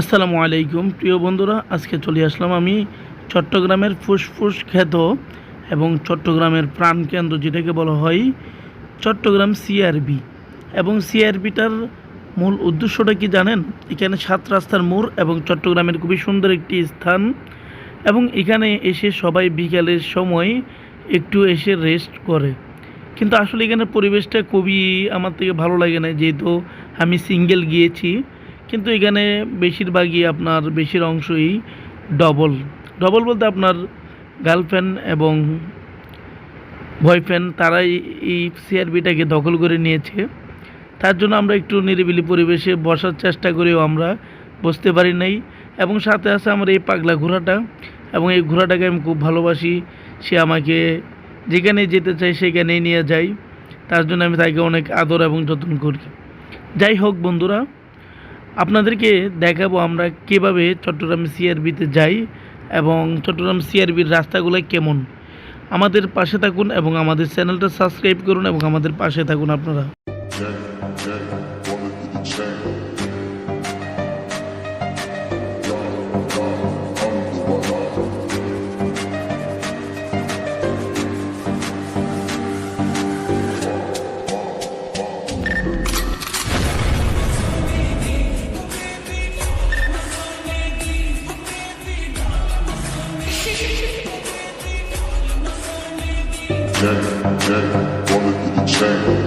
আসসালামু আলাইকুম। প্রিয় বন্ধুরা, আজকে চলে আসলাম আমি চট্টগ্রামের ফুসফুস খ্যাত এবং চট্টগ্রামের প্রাণকেন্দ্র যেটাকে বলা হয় চট্টগ্রাম সিআরবি এবং সিআরবিটার মূল উদ্দেশ্যটা কি জানেন? এখানে সাত রাস্তার মোড় এবং চট্টগ্রামের খুবই সুন্দর একটি স্থান। এবং এখানে এসে সবাই বিকালের সময় একটু এসে রেস্ট করে। কিন্তু আসলে এখানে পরিবেশটা খুবই আমার থেকে ভালো লাগে না, যেহেতু আমি সিঙ্গেল গিয়েছি। কিন্তু এখানে বেশিরভাগই আপনার বেশির অংশই ডবল ডবল বলতে আপনার গার্লফ্রেন্ড এবং বয়ফ্রেন্ড তারাই এই সিআরবিটাকে দখল করে নিয়েছে। তার জন্য আমরা একটু নিরিবিলি পরিবেশে বসার চেষ্টা করেও আমরা বসতে পারি নাই এবং সাথে আছে আমার এই পাগলা ঘোড়াটা এবং এই ঘোড়াটাকে আমি খুব ভালোবাসি। সে আমাকে যেখানে যেতে চাই সেখানেই নিয়ে যাই তার জন্য আমি তাকে অনেক আদর এবং যত্ন করি। যাই হোক বন্ধুরা আপনাদেরকে দেখাবো আমরা কীভাবে চট্টগ্রাম সিআরবিতে যাই এবং চট্টগ্রাম সিআরবির রাস্তাগুলো কেমন। আমাদের পাশে থাকুন এবং আমাদের চ্যানেলটা সাবস্ক্রাইব করুন এবং আমাদের পাশে থাকুন আপনারা। Jack, Jack, wanna do the chain.